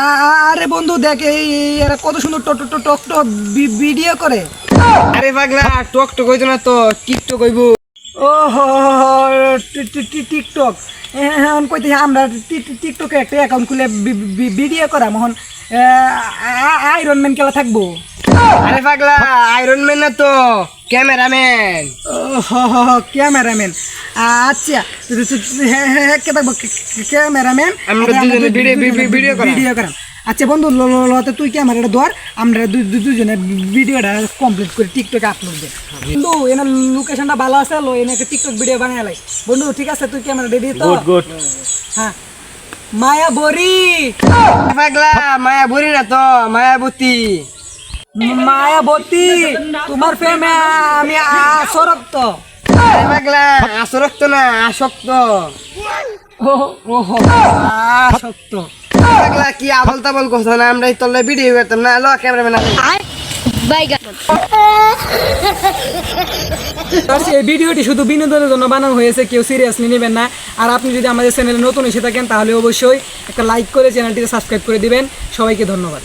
আরে বন্ধু দেখ এই এরা কত সুন্দর টক টক টক টক ভিডিও করে। আরে পাগলা টক টক হইতো না তো টিকটক হইব। ও হো টিকটক। এখন কইতে আমরা টিকটকে একটা অ্যাকাউন্ট খুলে ভিডিও করা মোহন আয়রন ম্যান খেলা থাকব। আরে পাগলা আয়রন ম্যান না তো ক্যামেরাম্যান ক্যামেরাম্যান আচ্ছা কে থাকব? ক্যামেরাম্যান আমরা ভিডিও ভিডিও ভিডিও করাম। আচ্ছা বন্ধু ল ল ল তো তুই ক্যামেরাটা ধর আমরা দুজনে ভিডিওটা কমপ্লিট করে টিকটকে আপলোড দে বন্ধু এনে লোকেশনটা ভালো আছে লো টিকটক ভিডিও বানাই লাই। বন্ধু ঠিক আছে তুই ক্যামেরা রেডি তো। গুড হ্যাঁ। মায়া বরি পাগলা মায়া বুড়ি না তো মায়াবতী। মায়াবতী তোমার প্রেমে আমি আসরক্ত পাগলা আসরক্ত না আসক্ত। আসক্ত। পাগলা কি আবল তাবল কথা না আমরা তোলে ভিডিও করতাম না? ল ক্যামেরাম্যান এই ভিডিওটি শুধু বিনোদনের জন্য বানানো হয়েছে কেউ সিরিয়াসলি নেবেন না। আর আপনি যদি আমাদের চ্যানেলে নতুন এসে থাকেন তাহলে অবশ্যই একটা লাইক করে চ্যানেলটিকে সাবস্ক্রাইব করে দিবেন। সবাইকে ধন্যবাদ।